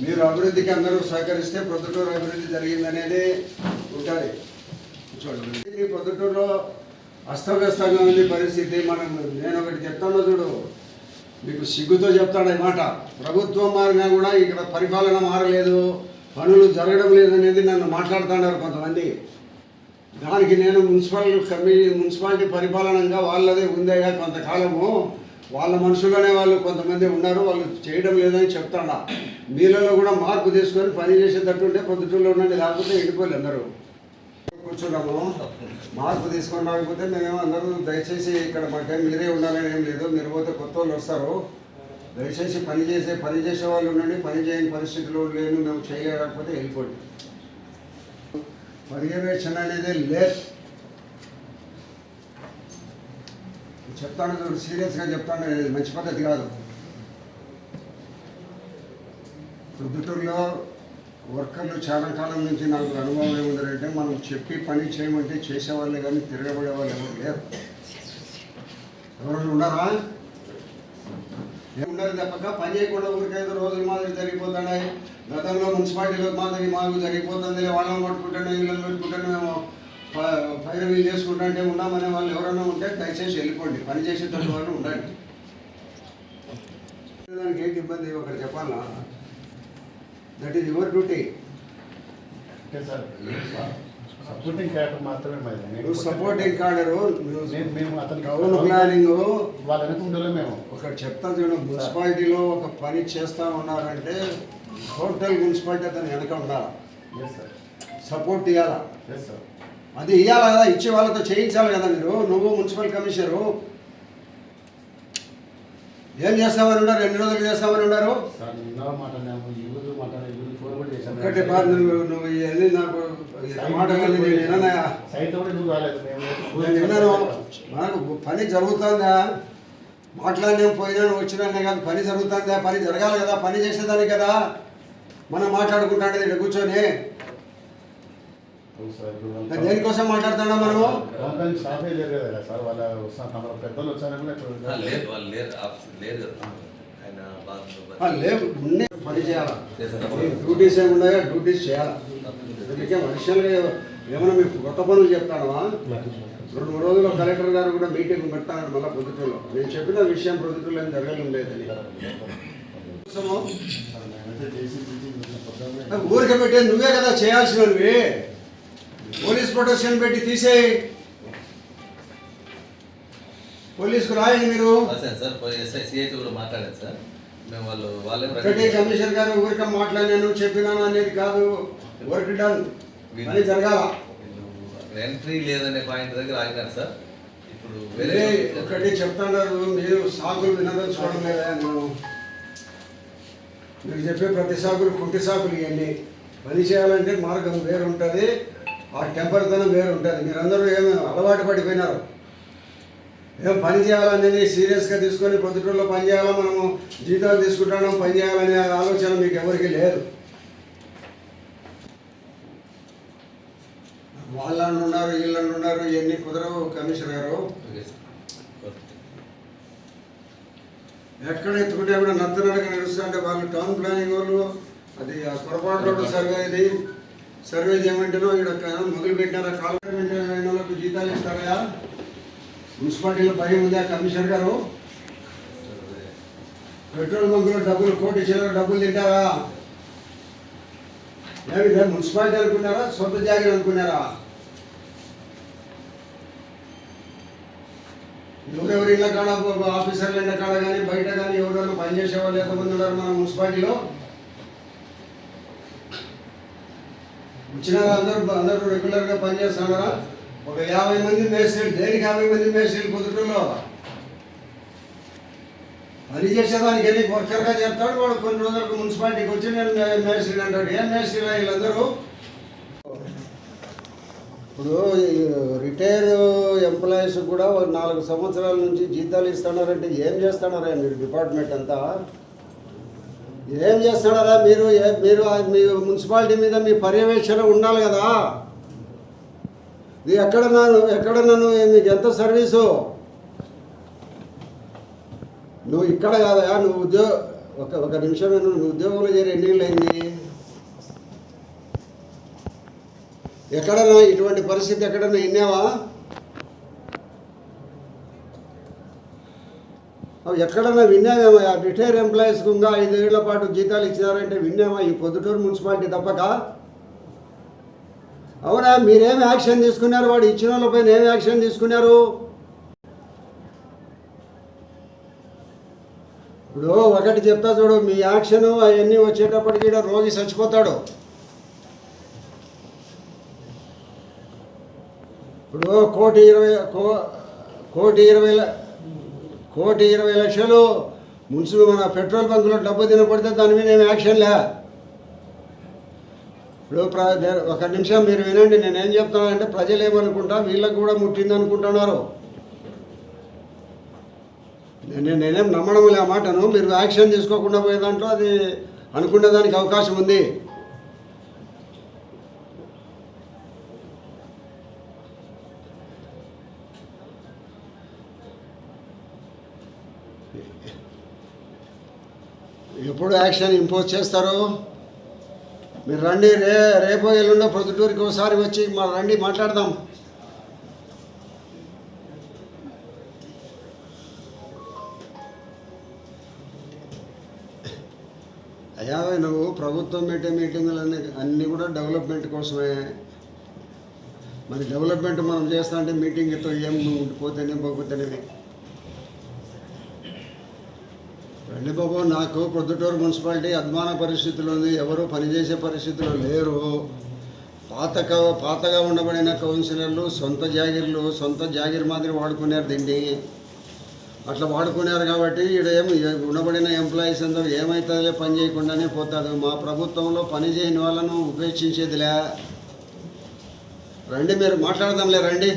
మీరు అభివృద్ధికి అందరూ సహకరిస్తే ప్రొద్దుటూరు అభివృద్ధి జరిగిందనేది ఉంటుంది చూడండి. ఈ ప్రొద్దుటూరులో అస్తవ్యస్తంగా ఉంది పరిస్థితి. మనం నేను ఒకటి చెప్తాను చూడు. మీకు సిగ్గుతో చెప్తాడు మాట. ప్రభుత్వం మారినా కూడా ఇక్కడ పరిపాలన మారలేదు. పనులు జరగడం లేదనేది నన్ను మాట్లాడుతున్నారు కొంతమంది. దానికి నేను మున్సిపల్ కమి మున్సిపాలిటీ పరిపాలనంగా వాళ్ళదే ఉందయ్యా కొంతకాలము. వాళ్ళ మనుషుల్లోనే వాళ్ళు కొంతమంది ఉన్నారు వాళ్ళు చేయడం లేదని చెప్తాడా మీలలో కూడా మార్పు తీసుకొని పని చేసేటట్టు ఉంటే పొద్దుటూరులో ఉండండి లేకపోతే వెళ్ళిపోయి అందరూ. కూర్చున్నాము. మార్పు తీసుకొని రాకపోతే మేమేమో అందరూ దయచేసి ఇక్కడ మాకేం మీరే ఉండాలని ఏం లేదు. మీరు పోతే కొత్త వాళ్ళు వస్తారు. దయచేసి పని చేసే పని చేసే వాళ్ళు ఉండండి. పని చేయని పరిస్థితిలో లేను మేము చేయలేకపోతే వెళ్ళిపోండి. పర్యవేక్షణ అనేది లేదు. చెప్తాను చూడు సీరియస్గా చెప్తాను మంచి పద్ధతి కాదు. ప్రొద్దుటూరులో వర్కర్లు చాలా కాలం నుంచి నాకు అనుభవం ఏముందంటే మనం చెప్పి పని చేయమంటే చేసేవాళ్ళే కానీ తిరగబడే వాళ్ళు ఎవరు లేరు. ఎవరైనా ఉన్నారా? ఏమున్నారు తప్పక పని చేయకుండా ఊరికైతే రోజులు మాదిరి జరిగిపోతున్నాయి. గతంలో మున్సిపాలిటీలో మాదిరి మాకు జరిగిపోతుంది వాళ్ళని పట్టుకుంటాను ఇళ్ళని పెట్టుకుంటాను మేము పైరవీలు చేసుకుంటా అంటే ఉన్నామనే వాళ్ళు ఎవరైనా ఉంటే దయచేసి వెళ్ళిపోండి. పని చేసేటట్టు వాళ్ళు ఉండండి. దానికి ఏంటి ఇబ్బంది? ఒకటి చెప్పాలా? That is your duty supporting మాత్రమే నువ్వు సపోర్టింగ్ మేము అతనికి టౌన్ ప్లానింగ్ వాళ్ళ వెనక ఉండాలి మేము. ఒకటి చెప్తా చూడు మున్సిపాలిటీలో ఒక పని చేస్తా ఉన్నారంటే టోటల్ మున్సిపాలిటీ అతను వెనక ఉండాలి? సపోర్ట్ ఇవ్వాలా ఎస్ సార్ అది ఇవ్వాలి కదా ఇచ్చే వాళ్ళతో చేయించాలి కదా మీరు నువ్వు మున్సిపల్ కమిషనరు. ఏం చేస్తామని ఉన్నారు? ఎన్ని రోజులు చేస్తామని ఉన్నారు? ఒకటి బాధ నువ్వు నువ్వు ఇవన్నీ నాకు నేను విన్నాను. మనకు పని జరుగుతుందా? మాట్లాడినా పోయినా వచ్చినా కాదు పని జరుగుతుందా? పని జరగాలి కదా పని చేసేదానికి కదా. మనం మాట్లాడుకుంటాంటే ఇక్కడ కూర్చొని అవును సార్ ఇప్పుడు మరి దేనికోసం మాట్లాడుతున్నాం మనము? గవర్నమెంట్ స్టాఫే లేరు కదా సార్ వాళ్ళ వస్తున్న తమ పెద్దలు వచ్చారని కూడా ఇప్పుడు. లేదు వాళ్ళు లేరు లేరు కదా. ఆయన లేవు ఉండే పని చేయాలా? డ్యూటీస్ ఏమి ఉన్నాయో? డ్యూటీస్ చేయాలా? అందుకే మనుషులుగా ఏమైనా మీకు కొత్త పనులు చెప్తానవా? రెండు మూడు రోజులు కలెక్టర్ గారు కూడా మీటింగ్ పెడతాను మళ్ళీ పొద్దుటూరులో. నేను చెప్పిన విషయం పొద్దుటూరులో ఏం జరగడం లేదని ఊరికే పెట్టి నువ్వే కదా చేయాల్సినవి. పోలీస్ ప్రొటెక్షన్ పెట్టి తీసేయి. పోలీసుకు రాయండి మీరు. సార్ సిఐతో కూడా మాట్లాడాను సార్. మేము వాళ్ళు వాళ్ళే ఒకటి కమిషనర్ గారు ఊరికే మాట్లాడాను చెప్పినాను అనేది కాదు. Work done. పని జరగాల. ఎంట్రీ లేదనే పాయింట్ దగ్గర ఆగినారు సార్. ఇప్పుడు వేరే ఒకటి చెప్తున్నారు మీరు సాకులు వినదలుచుకోవడం లేదా మనం మీరు చెప్పే ప్రతి సాకులు కుంటి సాకులు ఇవన్నీ. పని చేయాలంటే మార్గం వేరు ఉంటుంది ఆ టెంపర్తనం వేరు ఉంటుంది మీరందరూ ఏమి అలవాటు పడిపోయినారు. ఏం పని చేయాలనేది సీరియస్గా తీసుకొని పొద్దుటూరులో పని చేయాలా? మనము జీతాలు తీసుకుంటాం పని చేయాలనే ఆలోచన మీకు ఎవరికి లేదు. వాళ్ళని ఉన్నారు వీళ్ళని ఉన్నారు ఇవన్నీ కుదరవు కమిషనర్ గారు? ఎక్కడ ఎత్తుకుంటే కూడా నత్తనడక నడుస్తుంటే వాళ్ళు టౌన్ ప్లానింగ్ వాళ్ళు అది పొరపాటు రోడ్డు ఇది. సర్వే చేయమంటేనో ఇక్కడ మొదలు పెట్టినారా కాలమెంట్ జీతాలు ఇస్తారా? మున్సిపాలిటీలో భయం ఉందా కమిషనర్ గారు? పెట్రోల్ బంకులో డబ్బులు కోటి చిల్లర డబ్బులు తింటారా? లేదా మున్సిపాలిటీ అనుకున్నారా? సొంత జాగ్రత్త అనుకున్నారా? ఎవరెవరి ఇళ్ళ కాడ ఆఫీసర్లు ఇళ్ళ కాడ కానీ బయట కానీ ఎవరెవరు పనిచేసే వాళ్ళు ఎంతమంది ఉన్నారు మన మున్సిపాలిటీలో? వచ్చిన అందరూ అందరూ రెగ్యులర్గా పనిచేస్తున్నారా ఒక యాభై మంది మేస్త్రీలు దేనికి యాభై మంది మేస్త్రీలు పొద్దుటూరులో పని చేసేదానికి వెళ్ళి వర్కర్గా చెప్తాడు వాడు కొన్ని రోజులకు మున్సిపాలిటీకి వచ్చి నేను మేస్త్రీలు అంటాడు. ఏం మేస్త్రీలు వీళ్ళందరూ? ఇప్పుడు ఈ రిటైర్ ఎంప్లాయీస్ కూడా నాలుగు సంవత్సరాల నుంచి జీతాలు ఇస్తున్నారంటే ఏం చేస్తున్నారా మీరు డిపార్ట్మెంట్ అంతా? ఏం చేస్తున్నారా మీరు? మీరు మీ మున్సిపాలిటీ మీద మీ పర్యవేక్షణ ఉండాలి కదా. ఎక్కడ నన్ను ఎక్కడ నన్ను? మీకు ఎంత సర్వీసు? నువ్వు ఇక్కడ కాదయా? నువ్వు ఉద్యోగ ఒక ఒక నిమిషం నువ్వు ఉద్యోగంలో చేరి ఎన్ని అయింది? ఎక్కడన్నా ఇటువంటి పరిస్థితి ఎక్కడన్నా విన్నావా? ఎక్కడన్నా విన్నామేమో రిటైర్ ఎంప్లాయీస్కి ఇంకా ఐదేళ్ళ పాటు జీతాలు ఇచ్చినారంటే విన్నామా? ఈ పొద్దుటూరు మున్సిపాలిటీ తప్పక. అవునా? మీరేం యాక్షన్ తీసుకున్నారు? వాడు ఇచ్చిన వాళ్ళపైన ఏం యాక్షన్ తీసుకున్నారు? ఇప్పుడు ఒకటి చెప్తా చూడు మీ యాక్షన్ అవన్నీ వచ్చేటప్పటికి ఈడ రోగి చచ్చిపోతాడు. ఇప్పుడు కోటి ఇరవై కో కోటి ఇరవై కోటి ఇరవై లక్షలు మున్సిపల్ మన పెట్రోల్ బంకులో డబ్బు తినపడితే దాని మీద ఏమి యాక్షన్ లే. ఇప్పుడు ప్ర ఒక నిమిషం మీరు వినండి నేనేం చెప్తానంటే ప్రజలు ఏమనుకుంటా వీళ్ళకి కూడా ముట్టింది అనుకుంటున్నారు. నేను నేనేం నమ్మడం లే మాటను. మీరు యాక్షన్ తీసుకోకుండా పోయే దాంట్లో అది అనుకునే దానికి అవకాశం ఉంది. ఎప్పుడు యాక్షన్ ఇంపోజ్ చేస్తారు? మీరు రండి రే రేపో ఎల్లుండో ప్రొద్దుటూరికి ఒకసారి వచ్చి మా రండి మాట్లాడదాం. అయ్యా నువ్వు ప్రభుత్వం పెట్టే మీటింగులు అన్ని అన్నీ కూడా డెవలప్మెంట్ కోసమే. మరి డెవలప్మెంట్ మనం చేస్తా అంటే మీటింగ్తో ఏం నువ్వు ఉండిపోతేనే పోకపోతేనేవి రండి బాబు నాకు ప్రొద్దుటూరు మున్సిపాలిటీ అద్మాన పరిస్థితులు ఉంది ఎవరు పనిచేసే పరిస్థితులు లేరు. పాత పాతగా ఉండబడిన కౌన్సిలర్లు సొంత జాగిర్లు సొంత జాగిర్ మాదిరి వాడుకున్నారు దీన్ని అట్లా వాడుకున్నారు కాబట్టి ఈడ ఏం ఉండబడిన ఎంప్లాయీస్ అందరూ ఏమవుతుందిలే పని చేయకుండానే పోతుంది మా ప్రభుత్వంలో పని చేయని వాళ్ళను ఉపేక్షించేదిలే. రండి మీరు మాట్లాడదాంలే రండి.